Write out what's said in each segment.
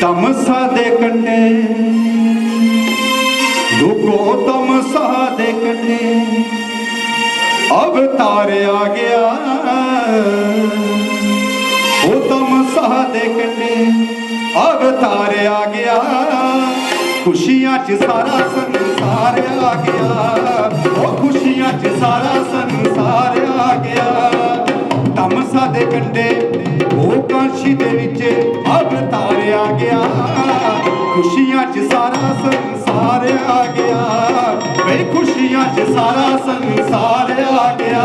ਤਮਸਾ ਦੇ ਕੰਡੇ ਦੁਖੋ ਤਮਸਾ ਦੇ ਕੰਡੇ ਅਵਤਾਰ ਆ ਗਿਆ। ਉਹ ਤਮਸਾ ਦੇ ਕੰਡੇ ਅਵਤਾਰ ਆ ਗਿਆ। ਖੁਸ਼ੀਆਂ 'ਚ ਸਾਰਾ ਸੰਸਾਰ ਆ ਗਿਆ। ਉਹ ਖੁਸ਼ੀਆਂ 'ਚ ਸਾਰਾ ਸੰਸਾਰ ਆ ਗਿਆ। ਤਮਸਾ ਦੇ ਕੰਡੇ, ਉਹ ਕਾਂਸ਼ੀ ਦੇ ਵਿੱਚ ਅਵਤਾਰ ਆ ਗਿਆ। ਖੁਸ਼ੀਆਂ 'ਚ ਸਾਰਾ ਸੰਸਾਰ ਆ ਗਿਆ। ਵੇ ਖੁਸ਼ੀਆਂ 'ਚ ਸਾਰਾ ਸੰਸਾਰ ਆ ਗਿਆ।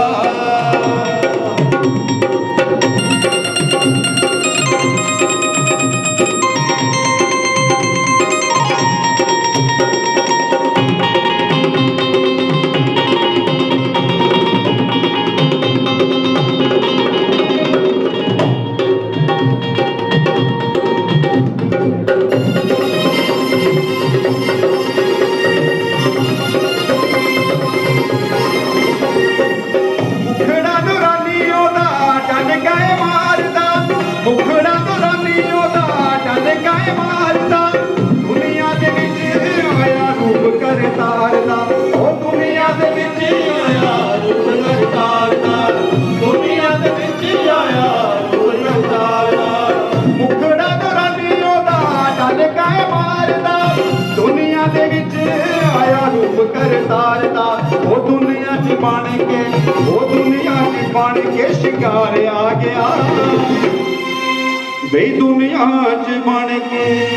ਆਇਆ ਰੂਪ ਕਰਤਾਰਦਾ ਉਹ ਦੁਨੀਆ 'ਚ ਬਣ ਕੇ, ਉਹ ਦੁਨੀਆ 'ਚ ਬਣ ਕੇ ਸ਼ਿੰਗਾਰ ਆ ਗਿਆ। ਬਈ ਦੁਨੀਆ 'ਚ ਬਣ ਕੇ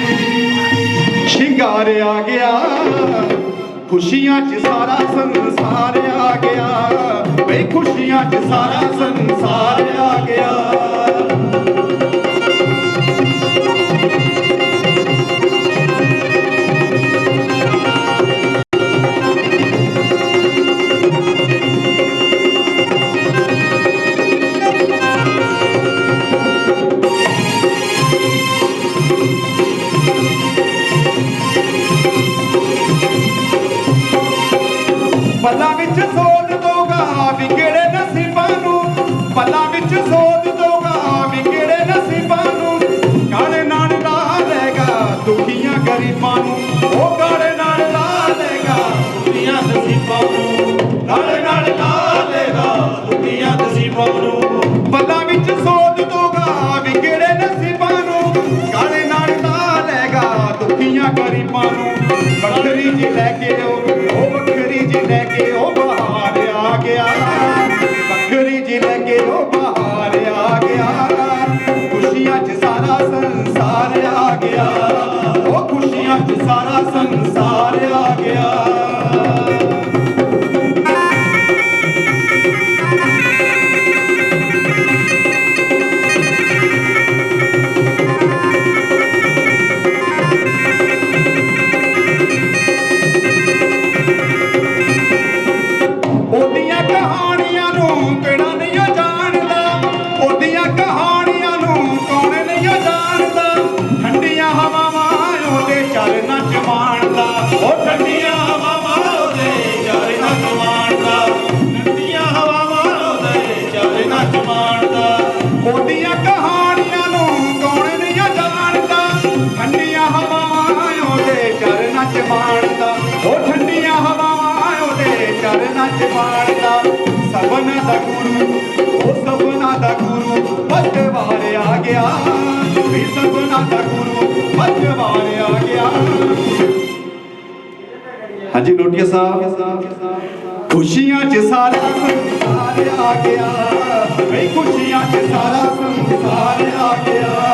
ਸ਼ਿੰਗਾਰ ਆ ਗਿਆ। ਖੁਸ਼ੀਆਂ 'ਚ ਸਾਰਾ ਸੰਸਾਰ ਆ ਗਿਆ। ਬਈ ਖੁਸ਼ੀਆਂ 'ਚ ਸਾਰਾ ਸੰਸਾਰ ਆ ਗਿਆ। ਪੱਲਾ ਵਿੱਚ ਸੋਧ ਦੋਗਾ ਵੀ ਕਿਹੜੇ ਨਸੀਬਾਂ ਨੂੰ। ਪੱਲਾ ਵਿੱਚ ਸੋਧ ਦੋਗਾ ਵੀ ਕਿਹੜੇ ਨਸੀਬਾਂ ਨੂੰ। ਕਾਲੇ ਨਾਲ ਲਾ ਲੈਗਾ ਦੁਖੀਆਂ ਗਰੀਬਾਂ ਨੂੰ। ਉਹ ਕਾਲੇ ਨਾਲ ਲਾ ਲੈਗਾ ਦੁਖੀਆਂ ਨਸੀਬਾਂ ਨੂੰ। ਕਾਲੇ ਨਾਲ ਲਾ ਲੈਗਾ ਦੁਖੀਆਂ ਨਸੀਬਾਂ ਨੂੰ। ਪੱਲਾ ਵਿੱਚ ਸੋਧ ਗਿਆ। ਉਹ ਖੁਸ਼ੀਆਂ 'ਚ ਸਾਰਾ ਸੰਸਾਰ ਚਰਨਾਂ ਚ ਮਾਣਦਾ ਸਭਨਾ ਦਾ ਗੁਰੂ, ਉਹ ਸਭਨਾ ਦਾ ਗੁਰੂ ਪਤਵਾਰ ਆ ਗਿਆ। ਵੀ ਸਭਨਾ ਦਾ ਗੁਰੂ ਪਤਵਾਰ ਆ ਗਿਆ। ਹਾਂਜੀ, ਲੋਟੀਆ ਸਾਹਿਬ। ਖੁਸ਼ੀਆਂ ਚ ਸਾਰਾ ਸੰਸਾਰ ਆ ਗਿਆ। ਵੀ ਖੁਸ਼ੀਆਂ ਚ ਸਾਰਾ ਸੰਸਾਰ ਆ ਗਿਆ।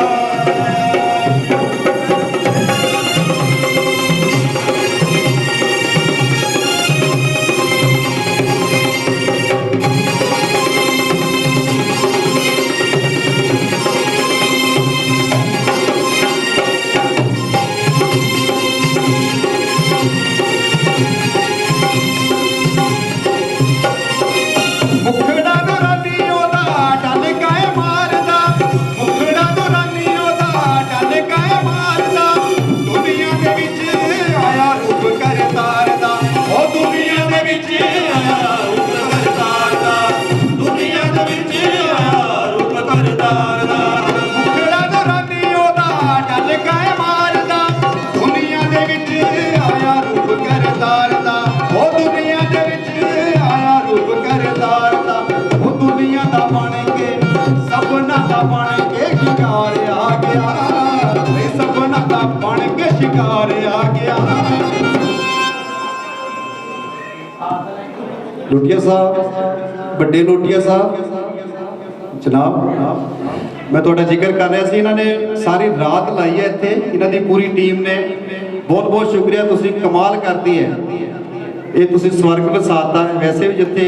ਲੋਟੀਆ ਸਾਹਿਬ, ਵੱਡੇ ਲੋਟੀਆ ਸਾਹਿਬ। ਜਨਾਬ, ਮੈਂ ਤੁਹਾਡਾ ਜ਼ਿਕਰ ਕਰ ਰਿਹਾ ਸੀ, ਇਹਨਾਂ ਨੇ ਸਾਰੀ ਰਾਤ ਲਾਈ ਹੈ ਇੱਥੇ। ਇਹਨਾਂ ਦੀ ਪੂਰੀ ਟੀਮ ਨੇ ਬਹੁਤ ਬਹੁਤ ਸ਼ੁਕਰੀਆ, ਤੁਸੀਂ ਕਮਾਲ ਕਰਦੀ ਹੈ। ਇਹ ਤੁਸੀਂ ਸਵਰਗ ਵਸਾਤਾ ਵੈਸੇ ਵੀ ਜਿੱਥੇ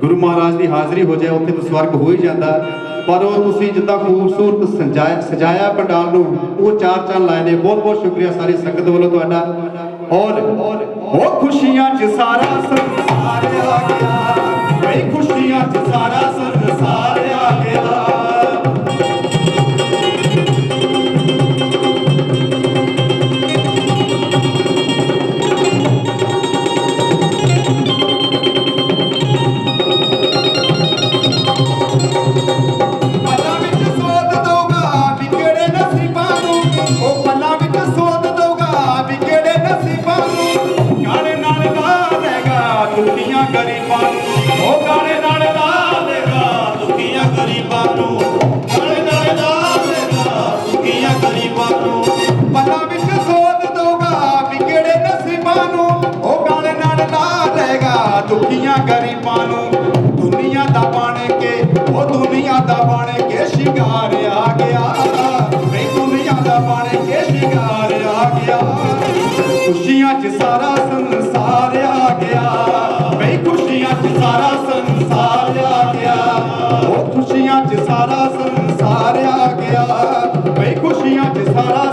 ਗੁਰੂ ਮਹਾਰਾਜ ਦੀ ਹਾਜ਼ਰੀ ਹੋ ਜਾਏ, ਉੱਥੇ ਤਾਂ ਸਵਰਗ ਹੋ ਹੀ ਜਾਂਦਾ। ਪਰ ਉਹ ਤੁਸੀਂ ਜਿੱਦਾਂ ਖੂਬਸੂਰਤ ਸਜਾਇਆ ਸਜਾਇਆ ਪੰਡਾਲ ਨੂੰ, ਉਹ ਚਾਰ ਚੰਨ ਲਾਏ ਨੇ। ਬਹੁਤ ਬਹੁਤ ਸ਼ੁਕਰੀਆ ਸਾਰੀ ਸੰਗਤ ਵੱਲੋਂ ਤੁਹਾਡਾ। ਔਰ ਉਹ ਖੁਸ਼ੀਆਂ 'ਚ ਸਾਰਾ ਗਰੀਬਾਂ ਨੂੰ ਉਹ ਗਾਣੇ ਨਾਲ ਲਾ ਦੇਗਾ ਦੁਨੀਆਂ ਗਰੀਬਾਂ ਨੂੰ। ਗਾਣੇ ਨਾਲ ਲਾ ਦੇਗਾ ਦੁਨੀਆਂ ਗਰੀਬਾਂ ਨੂੰ। ਪੱਲਾ ਵਿੱਚ ਸੋਧ ਦਊਗਾ ਵੀ ਕਿਹੜੇ ਨਸੀਬਾਂ ਨੂੰ। ਉਹ ਗਾਣੇ ਨਾਲ ਲਾ ਦੇਗਾ ਦੁਖੀਆਂ ਗਰੀਬਾਂ ਨੂੰ। ਦੁਨੀਆ ਦਾ ਬਣ ਕੇ, ਉਹ ਦੁਨੀਆ ਦਾ ਬਣ ਕੇ ਸ਼ਿੰਗਾਰ ਆ ਗਿਆ। ਵੇ ਦੁਨੀਆ ਦਾ ਬਣ ਕੇ ਸ਼ਿੰਗਾਰ ਆ ਗਿਆ। ਖੁਸ਼ੀਆਂ 'ਚ ਸਾਰਾ ਸੰਸਾਰ ਆ ਗਿਆ। ਖੁਸ਼ੀਆਂ 'ਚ ਸਾਰਾ ਸੰਸਾਰ ਆ ਗਿਆ। ਉਹ ਖੁਸ਼ੀਆਂ 'ਚ ਸਾਰਾ ਸੰਸਾਰ ਆ ਗਿਆ। ਬਈ ਖੁਸ਼ੀਆਂ 'ਚ ਸਾਰਾ